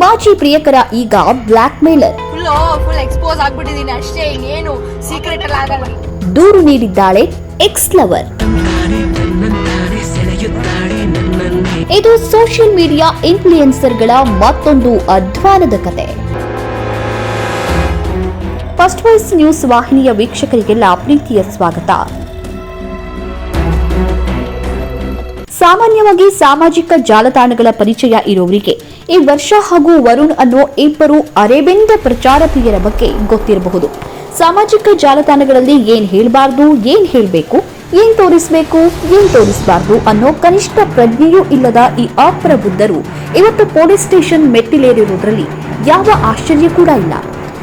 ಮಾಜಿ ಪ್ರಿಯಕರ ಈಗ ಬ್ಲಾಕ್ ಮೇಲರ್. ಫುಲ್ ಎಕ್ಸ್ಪೋಸ್ ಆಗ್ಬಿಟ್ಟಿದೀನಿ ಅಷ್ಟೇ ಇನ್ನೇನು ಸೀಕ್ರೆಟ್ ಎಲ್ಲ ಆಗಲ್ಲ. ದೂರು ನೀಡಿದ್ದಾಳೆ ಎಕ್ಸ್ ಲವರ್ ಇದು ಸೋಷಿಯಲ್ ಮೀಡಿಯಾ ಇನ್ಫ್ಲೂಯೆನ್ಸರ್ಗಳ ಮತ್ತೊಂದು ಅಧ್ವಾನದ ಕತೆ. ಫಸ್ಟ್ ವಾಯ್ಸ್ ನ್ಯೂಸ್ ವಾಹಿನಿಯ ವೀಕ್ಷಕರಿಗೆಲ್ಲ ಪ್ರೀತಿಯ ಸ್ವಾಗತ. ಸಾಮಾನ್ಯವಾಗಿ ಸಾಮಾಜಿಕ ಜಾಲತಾಣಗಳ ಪರಿಚಯ ಇರುವವರಿಗೆ ಈ ವರ್ಷ ಹಾಗೂ ವರುಣ್ ಅನ್ನೋ ಇಬ್ಬರು ಅರೆಬೆಂದ ಪ್ರಚಾರ ಪ್ರಿಯರ ಬಗ್ಗೆ ಗೊತ್ತಿರಬಹುದು. ಸಾಮಾಜಿಕ ಜಾಲತಾಣಗಳಲ್ಲಿ ಏನ್ ಹೇಳಬಾರ್ದು, ಏನ್ ಹೇಳಬೇಕು, ಏನ್ ತೋರಿಸಬೇಕು, ಏನ್ ತೋರಿಸಬಾರ್ದು ಅನ್ನೋ ಕನಿಷ್ಠ ಪ್ರಜ್ಞೆಯೂ ಇಲ್ಲದ ಈ ಅಪ್ರಬುದ್ಧರು ಇವತ್ತು ಪೊಲೀಸ್ ಸ್ಟೇಷನ್ ಮೆಟ್ಟಿಲೇರಿರುವುದರಲ್ಲಿ ಯಾವ ಆಶ್ಚರ್ಯ ಕೂಡ ಇಲ್ಲ.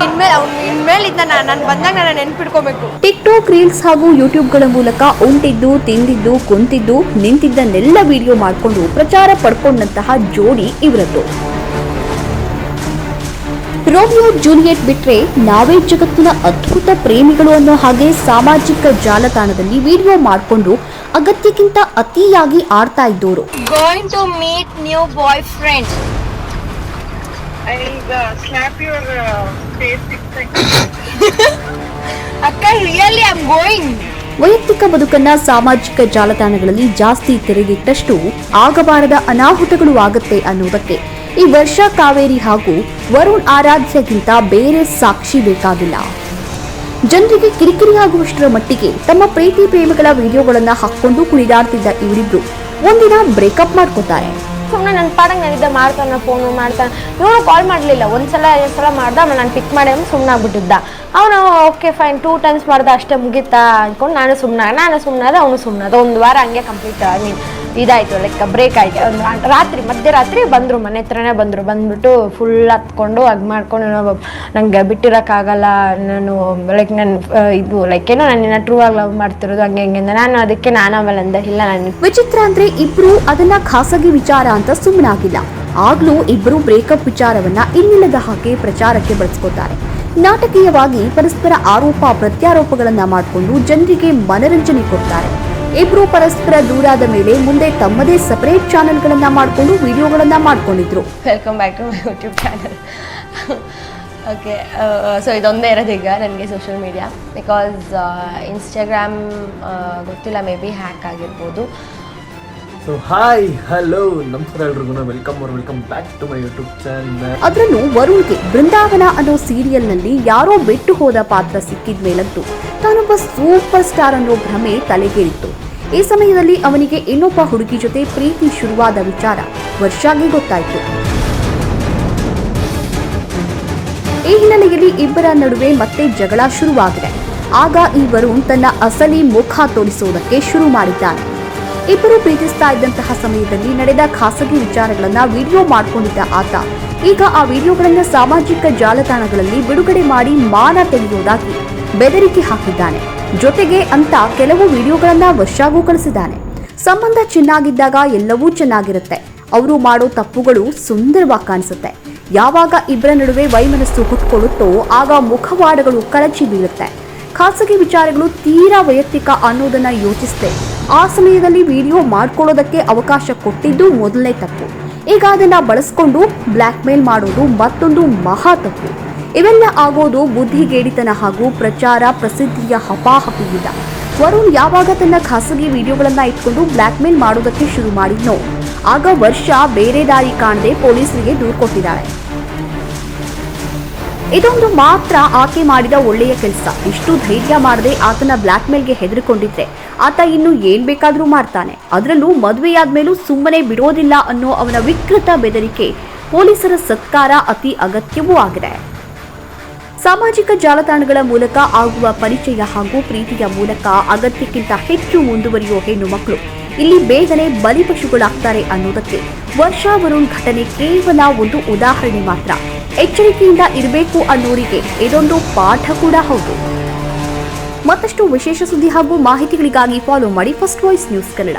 ಇನ್ಮೇಲೆ ಅವ್ನು ಇನ್ಮೇಲೆ ಇದನ್ನ ನಾನು ಬಂದಾಗ ನಾನು ನೆನ್ಪಿಡ್ಕೋಬೇಕು ಟಿಕ್ಟಾಕ್ ರೀಲ್ಸ್ ಹಾಗೂ ಯೂಟ್ಯೂಬ್ಗಳ ಮೂಲಕ ಉಂಟಿದ್ದು ತಿಂದಿದ್ದು ಕುಂತಿದ್ದು ನಿಂತಿದ್ದನ್ನೆಲ್ಲ ವಿಡಿಯೋ ಮಾಡಿಕೊಂಡು ಪ್ರಚಾರ ಪಡ್ಕೊಂಡಂತಹ ಜೋಡಿ ಇವರದ್ದು. ರೋಮಿಯೋ ಜೂಲಿಯೆಟ್ ಬಿಟ್ರೆ ನಾವೇ ಜಗತ್ತಿನ ಅದ್ಭುತ ಪ್ರೇಮಿಗಳು ಅನ್ನೋ ಹಾಗೆ ಸಾಮಾಜಿಕ ಜಾಲತಾಣದಲ್ಲಿ ವಿಡಿಯೋ ಮಾಡಿಕೊಂಡು ಅಗತ್ಯಕ್ಕಿಂತ ಅತಿಯಾಗಿ ಆಡ್ತಾ ಇದ್ದವರು going to meet new boyfriend ಅಕ್ಕ ರಿಯಲಿ ಐ ಗೋಯಿಂಗ್ ವೈಯಕ್ತಿಕ ಬದುಕನ್ನ ಸಾಮಾಜಿಕ ಜಾಲತಾಣಗಳಲ್ಲಿ ಜಾಸ್ತಿ ತೆರೆದಿಟ್ಟಷ್ಟು ಆಗಬಾರದ ಅನಾಹುತಗಳು ಆಗುತ್ತೆ ಅನ್ನುವುದಕ್ಕೆ ಈ ವರ್ಷ ಕಾವೇರಿ ಹಾಗೂ ವರುಣ್ ಆರಾಧ್ಯಗಿಂತ ಬೇರೆ ಸಾಕ್ಷಿ ಬೇಕಾಗಿಲ್ಲ. ಜನರಿಗೆ ಕಿರಿಕಿರಿಯಾಗುವಷ್ಟರ ಮಟ್ಟಿಗೆ ತಮ್ಮ ಪ್ರೀತಿ ಪ್ರೇಮಿಗಳ ವಿಡಿಯೋಗಳನ್ನ ಹಾಕೊಂಡು ಕುಣಿದಾಡ್ತಿದ್ದ ಇವರಿಬ್ರು ಒಂದಿನ ಬ್ರೇಕಪ್ ಮಾಡ್ಕೋತಾರೆ. ಸುಮ್ಮನೆ ನನ್ನ ಪಾಡಂಗೆ ನಾನಿದ್ದೆ ಮಾಡ್ತಾನೆ ಫೋನು ಮಾಡ್ತಾನೆ ಇವನು ಕಾಲ್ ಮಾಡಲಿಲ್ಲ. ಒಂದ್ಸಲ ಎರಡು ಸಲ ಮಾಡ್ದ, ಆಮೇಲೆ ನಾನು ಪಿಕ್ ಮಾಡಿ ಸುಮ್ಮನೆ ಆಗ್ಬಿಟ್ಟಿದ್ದ. ಅವನು ಓಕೆ ಫೈನ್ ಟೂ ಟೈಮ್ಸ್ ಮಾಡ್ದ, ಅಷ್ಟೇ ಮುಗೀತಾ ಅಂದ್ಕೊಂಡು ನಾನು ಸುಮ್ಮನೆ ನಾನು ಸುಮ್ಮನಾದ ಅವನು ಸುಮ್ಮನಾದ ಒಂದು ವಾರ ಹಂಗೆ ಕಂಪ್ಲೀಟ್ ಐ ಮೀನ್ ಇದಾಯಿತು ಲೈಕ್ ಬ್ರೇಕ್ ಆಯ್ತು. ರಾತ್ರಿ, ಮಧ್ಯರಾತ್ರಿ ಬಂದರು, ಮನೆ ಹತ್ರನೇ ಬಂದರು. ಬಂದ್ಬಿಟ್ಟು ಫುಲ್ ಹತ್ಕೊಂಡು ಅದು ಮಾಡ್ಕೊಂಡು ನಂಗೆ ಬಿಟ್ಟಿರೋಕ್ಕಾಗಲ್ಲ. ನಾನು ಲೈಕ್ ನಾನು ಇದು ಲೈಕ್ ಏನೋ ನಾನು ನಿನ್ನ ಟ್ರೂ ಆಗಿ ಲವ್ ಮಾಡ್ತಿರೋದು, ಹಂಗೆ ಹಂಗೆ. ನಾನು ಅದಕ್ಕೆ ನಾನು ಆಮೇಲೆ ಅಂದೆ, ಇಲ್ಲ, ನಾನು ವಿಚಿತ್ರ ಅಂದ್ರೆ ಇಬ್ರು ಅದನ್ನ ಖಾಸಗಿ ವಿಚಾರ ಅಂತ ಸುಮ್ಮನಾಗಿಲ್ಲ ಆಗ್ಲೂ ಇಬ್ರು ಬ್ರೇಕಪ್ ವಿಚಾರವನ್ನ ಇನ್ನಿಲ್ಲದ ಹಾಗೆ ಪ್ರಚಾರಕ್ಕೆ ಬಳಸ್ಕೋತಾರೆ. ನಾಟಕೀಯವಾಗಿ ಪರಸ್ಪರ ಆರೋಪ, ಪ್ರತ್ಯಾರೋಪಗಳನ್ನ ಮಾಡಿಕೊಂಡು ಜನರಿಗೆ ಮನರಂಜನೆ ಕೊಡ್ತಾರೆ. ಇಬ್ರು ಪರಸ್ಪರ ದೂರಾದ ಮೇಲೆ ಮುಂದೆ ತಮ್ಮದೇ ಸಪರೇಟ್ ಚಾನೆಲ್ಗಳನ್ನ ಮಾಡಿಕೊಂಡು ವಿಡಿಯೋಗಳನ್ನ ಮಾಡ್ಕೊಂಡಿದ್ರು. Welcome back to my YouTube channel okay so ಇದೊಂದೇ ಇರೋದು ಈಗ ನನಗೆ ಸೋಷಿಯಲ್ ಮೀಡಿಯಾ ಬಿಕಾಸ್ ಇನ್ಸ್ಟಾಗ್ರಾಮ್ ಗೊತ್ತಿಲ್ಲ ಮೇ ಬಿ ಹ್ಯಾಕ್ ಆಗಿರ್ಬೋದು. ಸೊ ಹಾಯ್ ಹಲೋ ನಮಸ್ಕಾರ ಎಲ್ರಿಗೂ ವೆಲ್ಕಮ್ ಅವ್ರ welcome back to my YouTube channel ಅದರಲ್ಲೂ ವರುಣ್ಗೆ ಬೃಂದಾವನ ಅನ್ನೋ ಸೀರಿಯಲ್ನಲ್ಲಿ ಯಾರೋ ಬಿಟ್ಟು ಹೋದ ಪಾತ್ರ ಸಿಕ್ಕಿದ ಮೇಲಂತೂ ತಾನೊಬ್ಬ ಸೂಪರ್ ಸ್ಟಾರ್ ಅನ್ನೋ ಭ್ರಮೆ ತಲೆಗೇರಿತ್ತು. ಈ ಸಮಯದಲ್ಲಿ ಅವನಿಗೆ ಇನ್ನೊಬ್ಬ ಹುಡುಗಿ ಜೊತೆ ಪ್ರೀತಿ ಶುರುವಾದ ವಿಚಾರ ವರ್ಷಾಗಿ ಗೊತ್ತಾಯಿತು. ಈ ಹಿನ್ನೆಲೆಯಲ್ಲಿ ಇಬ್ಬರ ನಡುವೆ ಮತ್ತೆ ಜಗಳ ಶುರುವಾಗಿದೆ. ಆಗ ಈ ವರುಣ್ ತನ್ನ ಅಸಲಿ ಮುಖ ತೋರಿಸುವುದಕ್ಕೆ ಶುರು ಮಾಡಿದ್ದಾನೆ. ಇಬ್ಬರು ಪ್ರೀತಿಸ್ತಾ ಇದ್ದಂತಹ ಸಮಯದಲ್ಲಿ ನಡೆದ ಖಾಸಗಿ ವಿಚಾರಗಳನ್ನ ವಿಡಿಯೋ ಮಾಡಿಕೊಂಡಿದ್ದ ಆತ ಈಗ ಆ ವಿಡಿಯೋಗಳನ್ನು ಸಾಮಾಜಿಕ ಜಾಲತಾಣಗಳಲ್ಲಿ ಬಿಡುಗಡೆ ಮಾಡಿ ಮಾನ ತೆಗೆಯುವುದಾಗಿ ಬೆದರಿಕೆ ಹಾಕಿದ್ದಾನೆ. ಜೊತೆಗೆ ಅಂತ ಕೆಲವು ವಿಡಿಯೋಗಳನ್ನ ವರ್ಷಾಗೂ ಕಳಿಸಿದ್ದಾನೆ. ಸಂಬಂಧ ಚೆನ್ನಾಗಿದ್ದಾಗ ಎಲ್ಲವೂ ಚೆನ್ನಾಗಿರುತ್ತೆ. ಅವರು ಮಾಡೋ ತಪ್ಪುಗಳು ಸುಂದರವಾಗಿ ಕಾಣಿಸುತ್ತೆ. ಯಾವಾಗ ಇಬ್ಬರ ನಡುವೆ ವೈಮನಸ್ಸು ಹುಟ್ಕೊಳ್ಳುತ್ತೋ ಆಗ ಮುಖವಾಡಗಳು ಕಳಚಿ ಬೀಳುತ್ತೆ. ಖಾಸಗಿ ವಿಚಾರಗಳು ತೀರಾ ವೈಯಕ್ತಿಕ ಅನ್ನೋದನ್ನ ಯೋಚಿಸಿದೆ ಆ ಸಮಯದಲ್ಲಿ ವಿಡಿಯೋ ಮಾಡ್ಕೊಳ್ಳೋದಕ್ಕೆ ಅವಕಾಶ ಕೊಟ್ಟಿದ್ದು ಮೊದಲನೇ ತಪ್ಪು. ಈಗ ಅದನ್ನ ಬಳಸ್ಕೊಂಡು ಬ್ಲ್ಯಾಕ್ ಮೇಲ್ ಮಾಡೋದು ಮತ್ತೊಂದು ಮಹಾ ತಪ್ಪು. ಇವೆಲ್ಲ ಆಗೋದು ಬುದ್ಧಿಗೇಡಿತನ ಹಾಗೂ ಪ್ರಚಾರ ಪ್ರಸಿದ್ಧಿಯ ಹಪಾಹಪಿಯಿಂದ. ವರುಣ್ ಯಾವಾಗ ತನ್ನ ಖಾಸಗಿ ವಿಡಿಯೋಗಳನ್ನ ಇಟ್ಕೊಂಡು ಬ್ಲ್ಯಾಕ್ ಮೇಲ್ ಮಾಡೋದಕ್ಕೆ ಶುರು ಮಾಡಿದ್ನೋ, ಆಗ ವರ್ಷ ಬೇರೆ ದಾರಿ ಕಾಣದೆ ಪೊಲೀಸರಿಗೆ ದೂರು ಕೊಟ್ಟಿದ್ದಾಳೆ. ಇದೊಂದು ಮಾತ್ರ ಆಕೆ ಮಾಡಿದ ಒಳ್ಳೆಯ ಕೆಲಸ. ಇಷ್ಟು ಧೈರ್ಯ ಮಾಡದೆ ಆತನ ಬ್ಲ್ಯಾಕ್ ಮೇಲ್ಗೆ ಹೆದರಿಕೊಂಡಿದ್ರೆ ಆತ ಇನ್ನು ಏನ್ ಬೇಕಾದ್ರೂ ಮಾಡ್ತಾನೆ. ಅದರಲ್ಲೂ ಮದುವೆಯಾದ್ಮೇಲೂ ಸುಮ್ಮನೆ ಬಿಡೋದಿಲ್ಲ ಅನ್ನೋ ಅವನ ವಿಕೃತ ಬೆದರಿಕೆ ಪೊಲೀಸರ ಸತ್ಕಾರ ಅತಿ ಅಗತ್ಯವೂ ಆಗಿದೆ. ಸಾಮಾಜಿಕ ಜಾಲತಾಣಗಳ ಮೂಲಕ ಆಗುವ ಪರಿಚಯ ಹಾಗೂ ಪ್ರೀತಿಯ ಮೂಲಕ ಅಗತ್ಯಕ್ಕಿಂತ ಹೆಚ್ಚು ಮುಂದುವರಿಯುವ ಹೆಣ್ಣು ಮಕ್ಕಳು ಇಲ್ಲಿ ಬೇಗನೆ ಬಲಿಪಶುಗಳಾಗ್ತಾರೆ ಅನ್ನೋದಕ್ಕೆ ವರ್ಷಾ ವರುಣ್ ಘಟನೆ ಕೇವಲ ಒಂದು ಉದಾಹರಣೆ ಮಾತ್ರ. ಎಚ್ಚರಿಕೆಯಿಂದ ಇರಬೇಕು ಅನ್ನೋರಿಗೆ ಇದೊಂದು ಪಾಠ ಕೂಡ ಹೌದು. ಮತ್ತಷ್ಟು ವಿಶೇಷ ಸುದ್ದಿ ಹಾಗೂ ಮಾಹಿತಿಗಳಿಗಾಗಿ ಫಾಲೋ ಮಾಡಿ ಫಸ್ಟ್ ವಾಯ್ಸ್ ನ್ಯೂಸ್ ಕನ್ನಡ